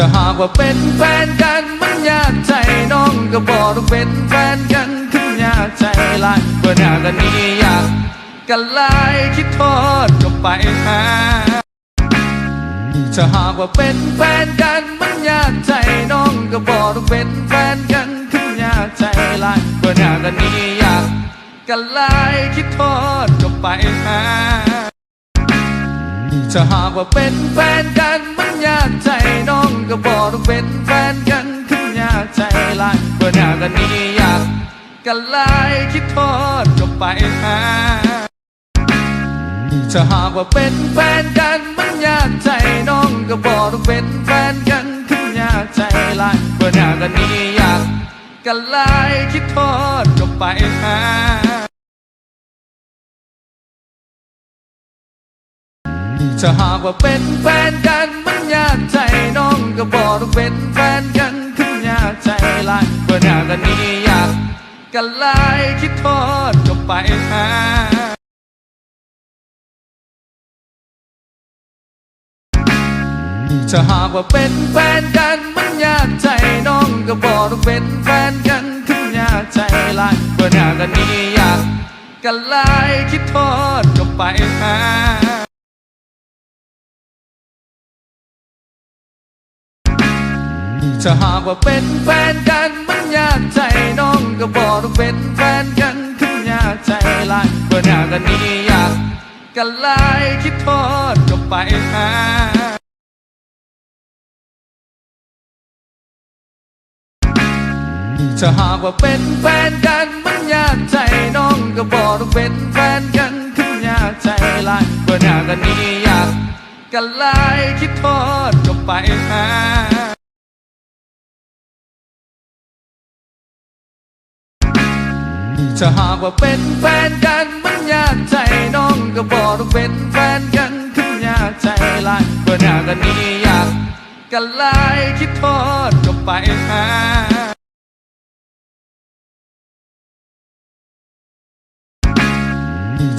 ถ้าหากว่าเป็นแฟนกันมันยากใจน้องก็บอกต้องเป็นแฟนกันถึงยากใจหลายเพื่อนากันนี้อยากกันลายคิดโทษก็ไปหาถ้าหากว่าเป็นแฟนกันมันยากใจน้องก็บอกต้องเป็นแฟนกันถึงยากใจหลายเพื่อนากันนี้อยากกันลายคิดโทษก็ไปหาถ้าหากว่าเป็นแฟนกันมันยากใจน้อง ก็บอกต้องเป็นแฟนกันถึงยากใจลายเพื่อนหากันนี้อยากกันลายคิดโทษก็ไปหาถ้าหากว่าเป็นแฟนกันมันยากใจน้องก็บอกต้องเป็นแฟนกันถึงยากใจลายเพื่อนหากันนี้อยากกันลายคิดโทษก็ไปหาถ้าหากว่าเป็นแฟนกันมันยากใจน้อง หนหากันนี้อยากกันลายคิดโทษก็ไปหาถ้าหากว่าเป็นแฟนกันมันยากใจน้องก็บอกต้องเป็นแฟนกันถึงยากใจลายเพื่อนหากันนี้อยากกันลายคิดโทษก็ไปหาถ้าหากว่าเป็นแฟนกัน ยากใจน้องก็บอกต้องเป็นแฟนกันถึงยากใจลายเพื่อนหากันนี้อยากกันลายคิดโทษก็ไปหาถ้าหากว่าเป็นแฟนกันมันยากใจน้องก็บอกต้องเป็นแฟนกันถึงยากใจลายเพื่อนหากันนี้อยากกันลายคิดโทษก็ไปหา ถ้าหากว่าเป็นแฟนกันมันยากใจน้องก็บอกต้องเป็นแฟนกันถึงยากใจลายเพื่อนหากันนี้อยากกันลายคิดโทษก็ไปหา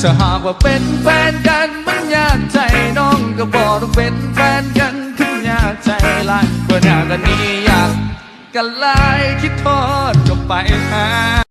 ถ้าหากว่าเป็นแฟนกันมันยากใจน้องก็บอกต้องเป็นแฟนกันถึงยากใจลายเพื่อนหากันนี้อยากกันลายคิดโทษก็ไปหา